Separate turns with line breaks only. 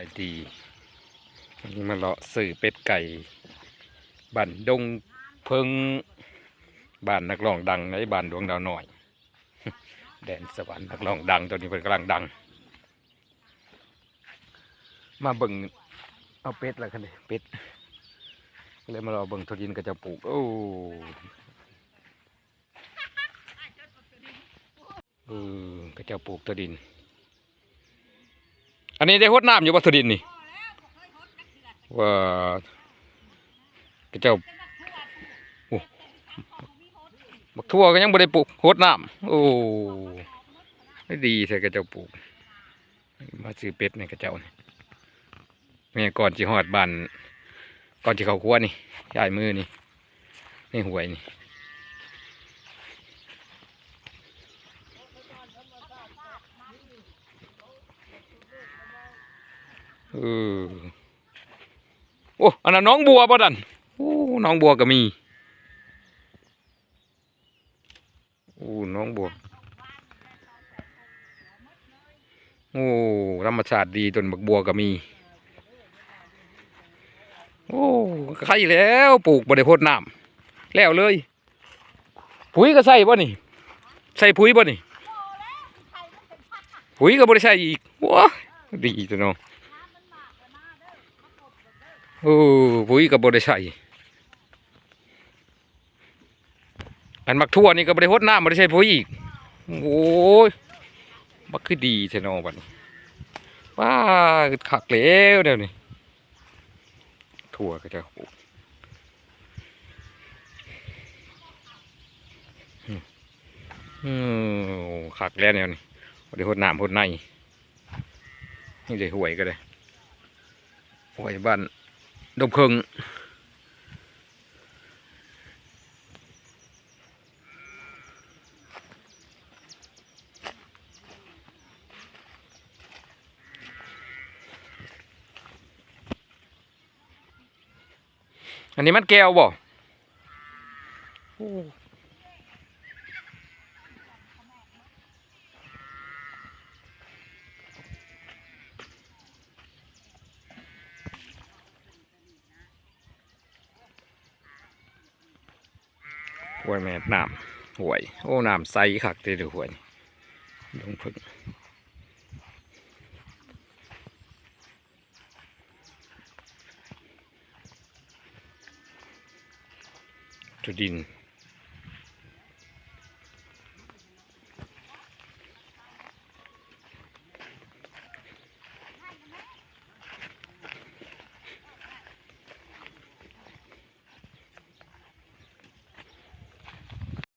ายดีวันนี้มาเลาะสื่อเป็ดไก่บ้านดงเพิงบ้านนักร้องดังในบ้านดวงดาวหน่อย แดนสวรรค์นักร้องดังตัวนี้เป็นกำลังดัง มาเบิ่งเอาเป็ดแล้วกันเลยเป็ดก็เลยมารอเบิ่งทุดินก็จะปลูกโอ้เออก็จะปลูกทุดิน อันนี้ได้หดน้ำอยู่บ่ทุดินนี่ว่าก็เจ้าโอ้บักทั่วก็ยังบ่ได้ปลูกหดน้ำโอ้ได้ดีใช่ก็เจ้าปลูก มาซื้อเป็ดนี่ก็เจ้านี่แม่ก่อนสิฮอดบานก่อนสิเขาครัวนี่ยายมือนี่ในหวยนี่ เออโอ้อันนั้นน้องบัวป่ะดันโอ้น้องบัวก็มีโอ้น้องบัวโอ้ธรรมชาติดีต้นบักบัวก็มี โอ้ใครแล้วปลูกบริโภคน้ำแล้วเลยปุ๋ยก็ใส่บ่นี่ใส่ปุ๋ยบ่นี่ปุ๋ยก็บริใส่อีกว้าดีจังเนาะ โอ้ปุ๋ยก็บบริใส่อันมักทั่วนี่ก็บริโภคน้ำบริใส่ปุ๋ยอีกโอ้ยบักคือดีเทนอบัดนี้ว้าขักแล้วเดี๋ยวนี้ถั่วก็จะอืมอืมขักแล้วเนี่ยนี่บ่ได้หดน้ำหดในนี่เลยห่วยก็เลยห่วยบ้าน ดมเพิงอันนี้มันแก้วบ่ หวยแม่น้ำหวย โอ้น้ำใสคักเด้อเด้อหวยดงพึ่งจุดิน